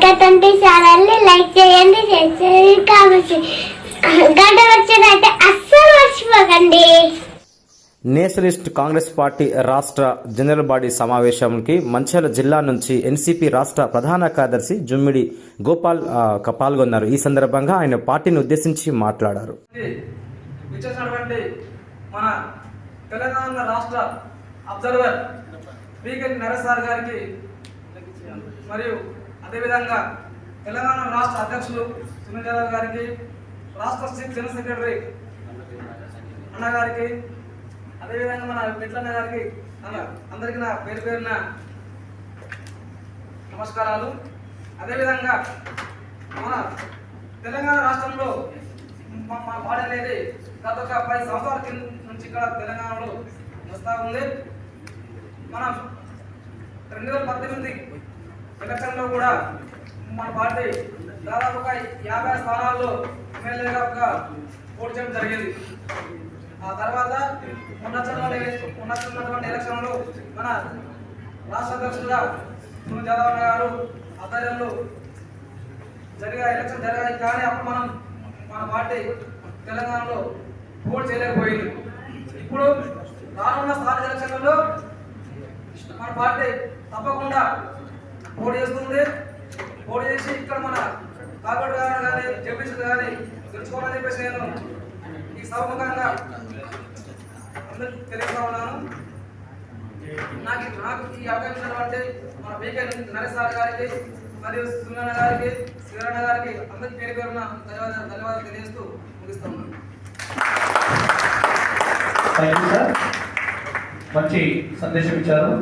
Twenty ఛానల్ని like చేయండి share చేయండి కామెంట్ చేయండి. గంట వచ్చినట్టే అస్సలు మర్చిపోకండి. నేషనలిస్ట్ కాంగ్రెస్ పార్టీ రాష్ట్ర జనరల్ బాడీ సమావేశానికి మంచిర్యాల జిల్లా నుంచి ఎన్సీపీ రాష్ట్ర ప్రధాన కార్యదర్శి జుమ్మిడి గోపాల్ పాల్గొన్నారు. ఈ సందర్భంగా ఆయన పార్టీని ఉద్దేశించి మాట్లాడారు. ఇచ్చేసినటువంటి మన తెలంగాణ రాష్ట్ర అబ్జర్వర్ పీకే నరేష్ సార్ గారికి మరియు అదేవిధంగా తెలంగాణ రాష్ట్ర అధ్యక్షులు సునీల్ యాదవ్ గారికి రాష్ట్ర చీఫ్ జనరల్ సెక్రటరీ అన్న గారికి అదేవిధంగా మన పెట్లన్న గారికి అందరికీ నా పేరు పేరున నమస్కారాలు. అదేవిధంగా మన తెలంగాణ రాష్ట్రంలో మా మా బాడీ అనేది గత ఒక పది సంవత్సరాల కింద నుంచి ఇక్కడ తెలంగాణలో వస్తూ ఉంది. మనం రెండు వేల పద్దెనిమిది ఎలక్షన్లో కూడా మన పార్టీ దాదాపు ఒక యాభై స్థానాల్లో ఎమ్మెల్యేగా ఒక పోటీ చేయడం జరిగింది. ఆ తర్వాత ఉన్నతంలో ఉన్నతున్నటువంటి ఎలక్షన్లో మన రాష్ట్ర అధ్యక్షుడుగా సునీల్ యాదవ్ గారు ఆధ్వర్యంలో జరిగా ఎలక్షన్ జరిగాయి కానీ అప్పుడు మనం మన పార్టీ తెలంగాణలో పోటీ చేయలేకపోయింది. ఇప్పుడు రానున్న స్థానిక ఎలక్షన్లలో మన పార్టీ తప్పకుండా పోటీ చేస్తుంది పోటీ చేసి ఇక్కడ మన కాగోడు గారు కానీ జగదీష్ కానీ తెలుసుకోవాలని చెప్పేసి నేను ఈ సభముఖంగా అందరికి తెలియజేస్తా ఉన్నాను. నాకు నాకు ఈ అవకాశం అంటే మన పీకే నరేష్ సార్ గారికి మరియు సునన్న గారికి శివరణ గారికి అందరికి పేరు పేరున ధన్యవాదాలు ధన్యవాదాలు తెలియజేస్తూ ముగిస్తా ఉన్నాను. మంచి సందేశం ఇచ్చారు.